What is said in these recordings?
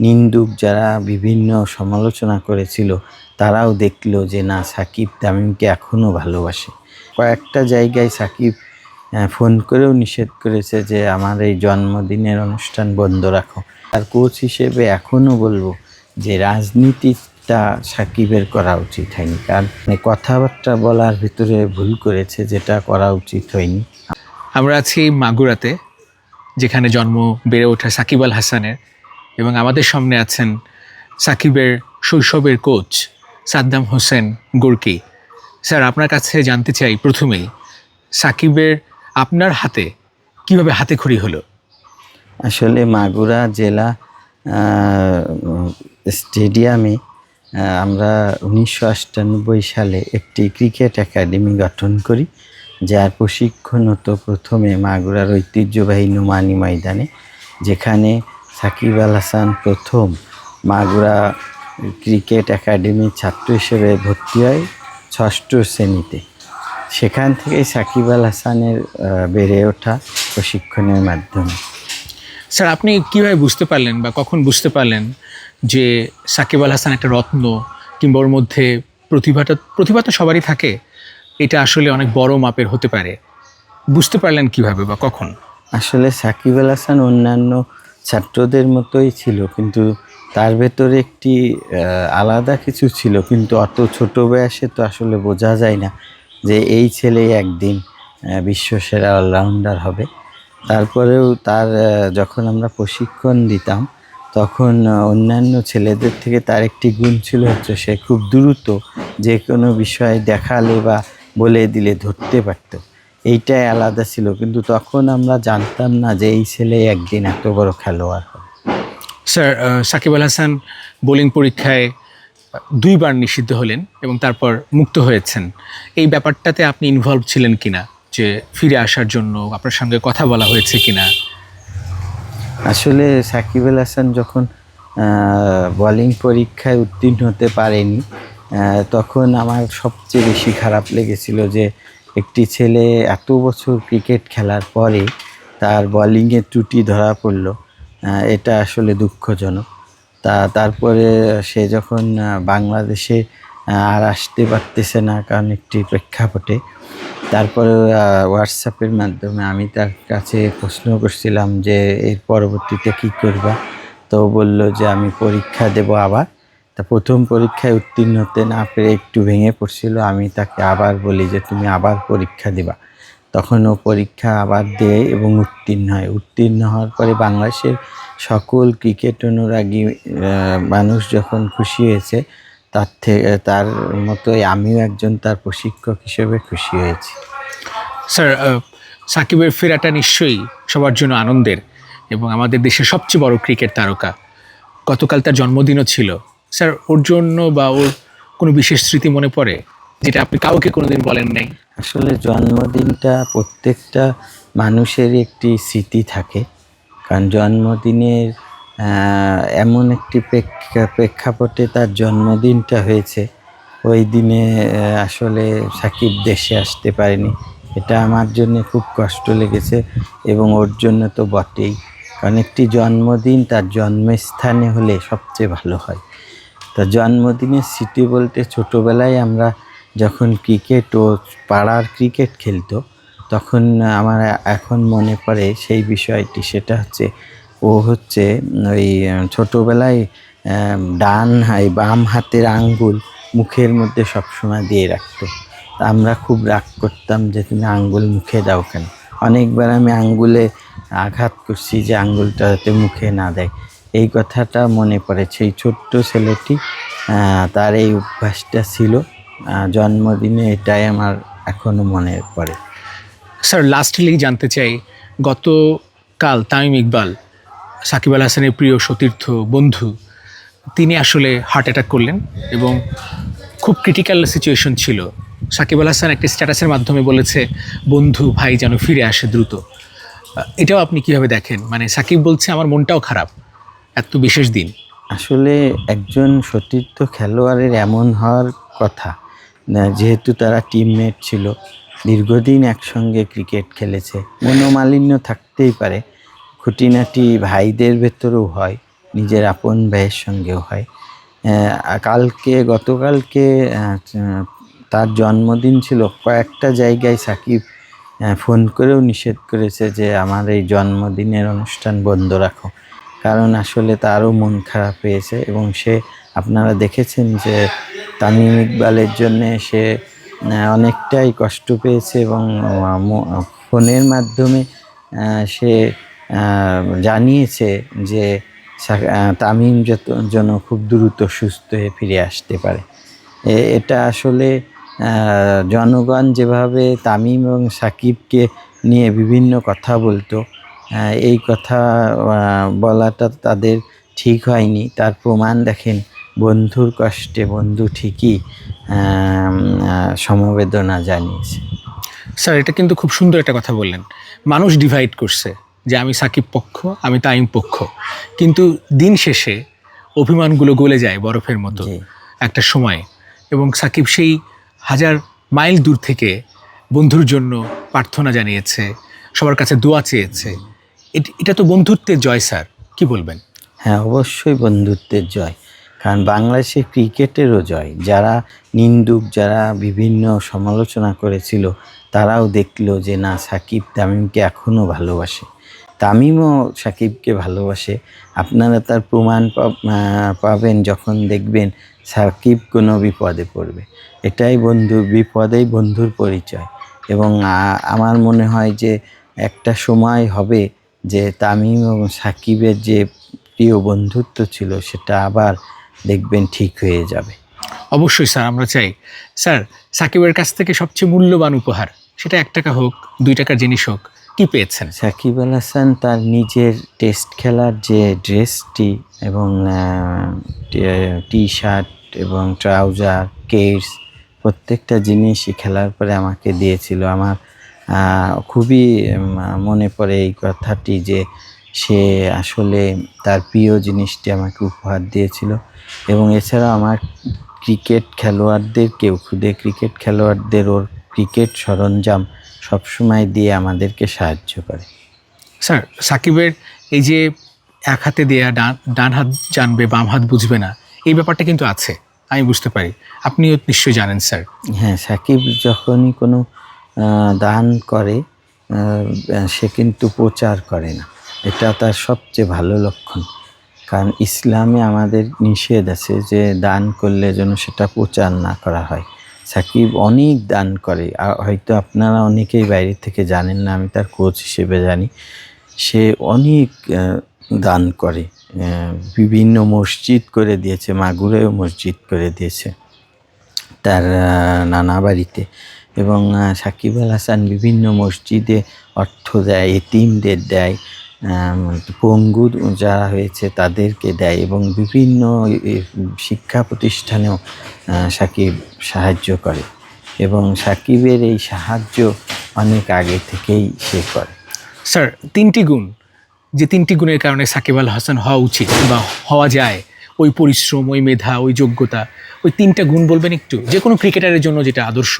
নিন্দুক যারা বিভিন্ন সমালোচনা করেছিল, তারাও দেখল যে না, সাকিব তামিমকে এখনও ভালোবাসে। কয়েকটা জায়গায় সাকিব ফোন করেও নিষেধ করেছে যে, আমার এই জন্মদিনের অনুষ্ঠান বন্ধ রাখো। আর কোচ হিসেবে এখনও বলব যে, রাজনীতিটা সাকিবের করা উচিত হয়নি। কারণ মানে কথাবার্তা বলার ভিতরে ভুল করেছে যেটা করা উচিত হয়নি। আমরা আছি মাগুরাতে, যেখানে জন্ম বেড়ে ওঠা সাকিব আল হাসানের। এবং আমাদের সামনে আছেন সাকিবের, শৈশবের কোচ সাদ্দাম হোসেন গুরকি। স্যার, আপনার কাছে জানতে চাই প্রথমেই, সাকিবের আপনার হাতে কীভাবে হাতে খড়ি হলো? আসলে মাগুরা জেলা স্টেডিয়ামে আমরা উনিশশো আটানব্বই সালে একটি ক্রিকেট একাডেমি গঠন করি, যার প্রশিক্ষণ হতো প্রথমে মাগুরার ঐতিহ্যবাহী নোমানি ময়দানে, যেখানে সাকিব আল হাসান প্রথম মাগুরা ক্রিকেট একাডেমির ছাত্র হিসেবে ভর্তি হয় ষষ্ঠ শ্রেণীতে। সেখান থেকেই সাকিব আল হাসানের বেড়ে ওঠা প্রশিক্ষণের মাধ্যমে। স্যার আপনি কীভাবে বুঝতে পারলেন বা কখন বুঝতে পারলেন যে সাকিব আল হাসান একটা রত্ন কিংবা ওর মধ্যে প্রতিভাটা প্রতিভা তো সবারই থাকে এটা আসলে অনেক বড় মাপের হতে পারে। বুঝতে পারলেন কীভাবে বা কখন? আসলে সাকিব আল হাসান অন্যান্য ছাত্রদের মতোই ছিল, কিন্তু তার ভেতরে একটি আলাদা কিছু ছিল, কিন্তু অত ছোট বয়সে তো আসলে বোঝা যায় না যে এই ছেলেই একদিন বিশ্বসেরা অলরাউন্ডার হবে। তারপরেও তার যখন আমরা প্রশিক্ষণ দিতাম, তখন অন্যান্য ছেলেদের থেকে তার একটি গুণ ছিল হচ্ছে সে খুব দ্রুত যে কোনো বিষয়ে দেখালে বা বলে দিলে ধরতে পারতো। এইটাই আলাদা ছিল। কিন্তু তখন আমরা জানতাম না যে এই ছেলে একদিন এত বড় খেলোয়াড় হবে। স্যার সাকিব আল হাসান বোলিং পরীক্ষায় দুইবার নিষিদ্ধ হলেন এবং তারপর মুক্ত হয়েছেন। এই ব্যাপারটাতে আপনি ইনভলভ ছিলেন কিনা? যে ফিরে আসার জন্য আপনার সঙ্গে কথা বলা হয়েছে কিনা? আসলে সাকিব আল হাসান যখন বোলিং পরীক্ষায় উত্তীর্ণ হতে পারেনি তখন আমার সবচেয়ে বেশি খারাপ লেগেছিল যে একটি ছেলে এত বছর ক্রিকেট খেলার পরে তার বোলিংয়ে ত্রুটি ধরা পড়ল। এটা আসলে দুঃখজনক। তা, তারপরে সে যখন বাংলাদেশে আর আসতে পারতেছে না কারণ একটি প্রেক্ষাপটে, তারপরে হোয়াটসঅ্যাপের মাধ্যমে আমি তার কাছে প্রশ্ন করছিলাম যে, এর পরবর্তীতে কি করবা? তো বলল যে, আমি পরীক্ষা দেব আবার। তা প্রথম পরীক্ষায় উত্তীর্ণ হতে না পেরে একটু ভেঙে পড়ছিল, আমি তাকে আবার বলি যে তুমি আবার পরীক্ষা দিবা। তখন ও পরীক্ষা আবার দেয় এবং উত্তীর্ণ হয়। উত্তীর্ণ হওয়ার পরে বাংলাদেশের সকল ক্রিকেট অনুরাগী মানুষ যখন খুশি হয়েছে, তার থেকে তার মতোই আমিও একজন তার প্রশিক্ষক হিসেবে খুশি হয়েছি। স্যার সাকিবের ফেরাটা নিশ্চয়ই সবার জন্য আনন্দের এবং আমাদের দেশের সবচেয়ে বড় ক্রিকেট তারকা। গতকাল তার জন্মদিনও ছিল। স্যার, ওর জন্য বা ওর কোনো বিশেষ স্মৃতি মনে পড়ে? যেটা আপনি কাউকে কোনোদিন বলেন নাই। আসলে জন্মদিনটা প্রত্যেকটা মানুষেরই একটি স্মৃতি থাকে। কারণ জন্মদিনের এমন একটি প্রেক্ষা- প্রেক্ষাপটে তার জন্মদিনটা হয়েছে। ওই দিনে আসলে সাকিব দেশে আসতে পারেনি। এটা আমার জন্য খুব কষ্ট লেগেছে এবং ওর জন্য তো বটেই। কারণ একটি জন্মদিন তার জন্মস্থানে হলে সবচেয়ে ভালো হয়। তা জন্মদিনের স্মৃতি বলতে ছোটোবেলায় আমরা যখন ক্রিকেট ও পাড়ার ক্রিকেট খেলতো, তখন আমার এখন মনে পড়ে সেই বিষয়টি, সেটা হচ্ছে ও হচ্ছে ওই ছোটোবেলায় ডান হাই, বাম হাতের আঙ্গুল মুখের মধ্যে সবসময় দিয়ে রাখতো। আমরা খুব রাগ করতাম যে তুমি আঙ্গুল মুখে দাও কেন? অনেকবার আমি আঙ্গুলে আঘাত করছি যে আঙ্গুলটা যাতে মুখে না দেয়। এই কথাটা মনে পড়ে সেই ছোট্ট ছেলেটি তার এই অভ্যাসটা ছিল জন্মদিনে এটাই আমার এখনও মনে পড়ে। স্যার লাস্টলি জানতে চাই। গতকাল তামিম ইকবাল, সাকিব আল হাসানের প্রিয় সতীর্থ বন্ধু, তিনি আসলে হার্ট অ্যাটাক করলেন এবং খুব ক্রিটিক্যাল সিচুয়েশন ছিল। সাকিব আল হাসান একটি স্ট্যাটাসের মাধ্যমে বলেছে, বন্ধু, ভাই যেন ফিরে আসে দ্রুত। এটাও আপনি কীভাবে দেখেন? মানে সাকিব বলছে, আমার মনটাও খারাপ। এত বিশেষ দিন? আসলে একজন সতীর্থ খেলোয়াড়ের এমন হওয়ার কথা যেহেতু তারা টিমমেট ছিল, দীর্ঘদিন একসঙ্গে ক্রিকেট খেলেছে, মনোমালিন্য থাকতেই পারে, খুঁটিনাটি ভাইদের ভেতরেও হয়, নিজের আপন ভাইয়ের সঙ্গেও হয়। কালকে, গতকালকে তার জন্মদিন ছিল, কয়েকটা জায়গায় সাকিব ফোন করেও নিষেধ করেছে যে, আমার এই জন্মদিনের অনুষ্ঠান বন্ধ রাখো। কারণ আসলে তারও মন খারাপ হয়েছে এবং সে, আপনারা দেখেছেন যে তামিম ইকবালের জন্যে সে অনেকটাই কষ্ট পেয়েছে এবং ফোনের মাধ্যমে সে জানিয়েছে যে তামিম যত, যেন খুব দ্রুত সুস্থ হয়ে ফিরে আসতে পারে। এটা আসলে জনগণ যেভাবে তামিম এবং সাকিবকে নিয়ে বিভিন্ন কথা বলতো এই কথা বলাটা তাদের ঠিক হয়নি। তার প্রমাণ দেখেন বন্ধুর কষ্টে বন্ধু ঠিকই সমবেদনা জানিয়েছে। স্যার এটা কিন্তু খুব সুন্দর একটা কথা বললেন। মানুষ ডিভাইড করছে যে আমি সাকিব পক্ষ আমি তাইম পক্ষ। কিন্তু দিন শেষে অভিমানগুলো গলে যায় বরফের মতো একটা সময়। এবং সাকিব সেই হাজার মাইল দূর থেকে বন্ধুর জন্য প্রার্থনা জানিয়েছে সবার কাছে দোয়া চেয়েছে। এট- তো বন্ধুত্বের জয়, স্যার। কি বলবেন? হ্যাঁ অবশ্যই বন্ধুত্বের জয়। কারণ বাংলাদেশের ক্রিকেটেরও জয়। যারা নিন্দুক, যারা বিভিন্ন সমালোচনা করেছিল, তারাও দেখল যে, না, সাকিব তামিমকে এখনও ভালোবাসে। তামিমও সাকিবকে ভালোবাসে। আপনারা তার প্রমাণ পাবেন যখন দেখবেন সাকিব কোনো বিপদে পড়বে। এটাই বন্ধু, বিপদেই বন্ধুর পরিচয়। এবং আমার মনে হয় যে, একটা সময় হবে যে তামিম এবং সাকিবের যে প্রিয় বন্ধুত্ব ছিল সেটা আবার দেখবেন ঠিক হয়ে যাবে। অবশ্যই স্যার আমরা চাই। স্যার সাকিবের কাছ থেকে সবচেয়ে মূল্যবান উপহার সেটা এক টাকা হোক দুই টাকার জিনিস হোক কি পেয়েছেন? সাকিব আল হাসান তার নিজের টেস্ট খেলার যে ড্রেসটি এবং টি শার্ট এবং ট্রাউজার কেটস প্রত্যেকটা জিনিসই খেলার পরে আমাকে দিয়েছিল। আমার খুবই মনে পড়ে এই কথাটি যে সে আসলে তার প্রিয় জিনিসটি আমাকে উপহার দিয়েছিল। এবং এছাড়াও আমার ক্রিকেট খেলোয়াড়দেরকেও খুদে ক্রিকেট খেলোয়াড়দের ওর ক্রিকেট সরঞ্জাম সবসময় দিয়ে আমাদেরকে সাহায্য করে। স্যার সাকিবের এই যে এক হাতে দেয়া ডান ডান হাত জানবে বাম হাত বুঝবে না এই ব্যাপারটা কিন্তু আছে আমি বুঝতে পারি। আপনিও নিশ্চয়ই জানেন স্যার। হ্যাঁ সাকিব যখনই কোনো দান করে সে কিন্তু প্রচার করে না। এটা তার সবচেয়ে ভালো লক্ষণ। কারণ ইসলামে আমাদের নিষেধ আছে যে দান করলে যেন সেটা প্রচার না করা হয়। সাকিব অনেক দান করে। হয়তো আপনারা অনেকেই বাইরে থেকে জানেন না, আমি তার কোচ হিসেবে জানি। সে অনেক দান করে। বিভিন্ন মসজিদ করে দিয়েছে মাগুরেও মসজিদ করে দিয়েছে। তার নানা বাড়িতে। এবং সাকিব আল হাসান বিভিন্ন মসজিদে অর্থ দেয়, এতিমদের দেয় পঙ্গু যারা হয়েছে তাদেরকে দেয় এবং বিভিন্ন শিক্ষা প্রতিষ্ঠানেও সাকিব সাহায্য করে এবং সাকিবের এই সাহায্য অনেক আগে থেকেই সে করে। স্যার, তিনটি গুণ, যে তিনটি গুণের কারণে সাকিব আল হাসান হওয়া উচিত বা হওয়া যায়, ওই পরিশ্রম, ওই মেধা, ওই যোগ্যতা, ওই তিনটা গুণ বলবেন একটু? যে কোনো ক্রিকেটারের জন্য যেটা আদর্শ।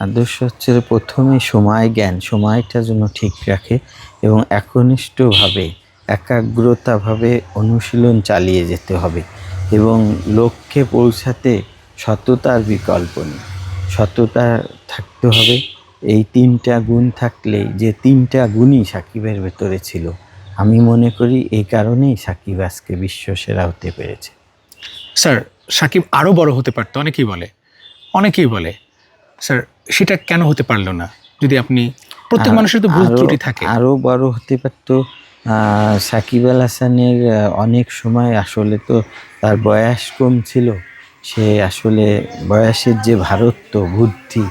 আদর্শ হচ্ছে যে প্রথমে সময় জ্ঞান, সময়টা যেন ঠিক রাখে এবং একনিষ্ঠভাবে, একাগ্রতাভাবে অনুশীলন চালিয়ে যেতে হবে এবং লক্ষ্যে পৌঁছাতে সততার বিকল্প নেই। সততা থাকতে হবে। এই তিনটা গুণ থাকলেই যে তিনটা গুণই সাকিবের ভেতরে ছিল, আমি মনে করি এই কারণেই সাকিব আজকে বিশ্বসেরা হতে পেরেছে। স্যার, সাকিব আরও বড় হতে পারতো, অনেকেই বলে। অনেকেই বলে স্যার সেটা কেন হতে পারল না? যদি আপনি প্রত্যেক মানুষের তো ভুল ত্রুটি থাকে। আরও বড় হতে পারতো সাকিব আল হাসানের অনেক সময় আসলে তো তার বয়স কম ছিল। সে আসলে বয়সের যে ভারত্ব বুদ্ধি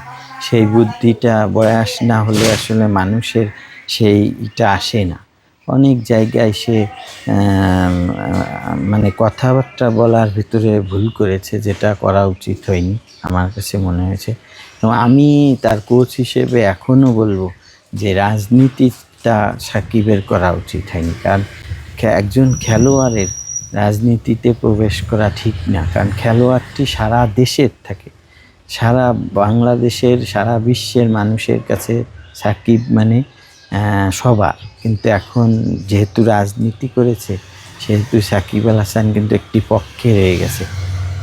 সেই বুদ্ধিটা বয়স না হলে আসলে মানুষের সেইটা আসে না। অনেক জায়গায় সে মানে কথাবার্তা বলার ভিতরে ভুল করেছে যেটা করা উচিত হয়নি আমার কাছে মনে হয়েছে। এবং আমি তার কোচ হিসেবে এখনও বলব যে রাজনীতিটা সাকিবের করা উচিত হয়নি। কারণ একজন খেলোয়াড়ের রাজনীতিতে প্রবেশ করা ঠিক না। কারণ খেলোয়াড়টি সারা দেশের থাকে। সারা বাংলাদেশের, সারা বিশ্বের মানুষের কাছে সাকিব মানে সবার। কিন্তু এখন যেহেতু রাজনীতি করেছে, সেহেতু সাকিব আল হাসান কিন্তু একটি পক্ষে রয়ে গেছে।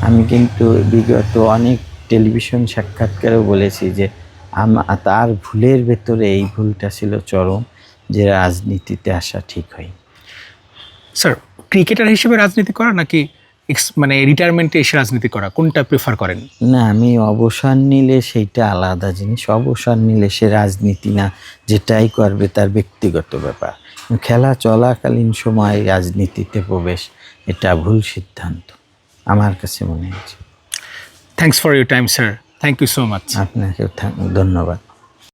আমি কিন্তু বিগত অনেক টেলিভিশন সাক্ষাৎকারেও বলেছি যে আম- তার ভুলের ভেতরে এই ভুলটা ছিল চরম যে রাজনীতিতে আসা ঠিক হয় স্যার ক্রিকেটার হিসেবে রাজনীতি করা নাকি মানে রিটায়ারমেন্টে এসে রাজনীতি করা? কোনটা প্রেফার করেন? না আমি অবসর নিলে সেইটা আলাদা জিনিস। অবসর নিলে সে রাজনীতি না যেটাই করবে তার ব্যক্তিগত ব্যাপার। খেলা চলাকালীন সময় রাজনীতিতে প্রবেশ এটা ভুল সিদ্ধান্ত আমার কাছে মনে হয়েছে। Thanks for your time sir thank you so much আপনাকে ধন্যবাদ।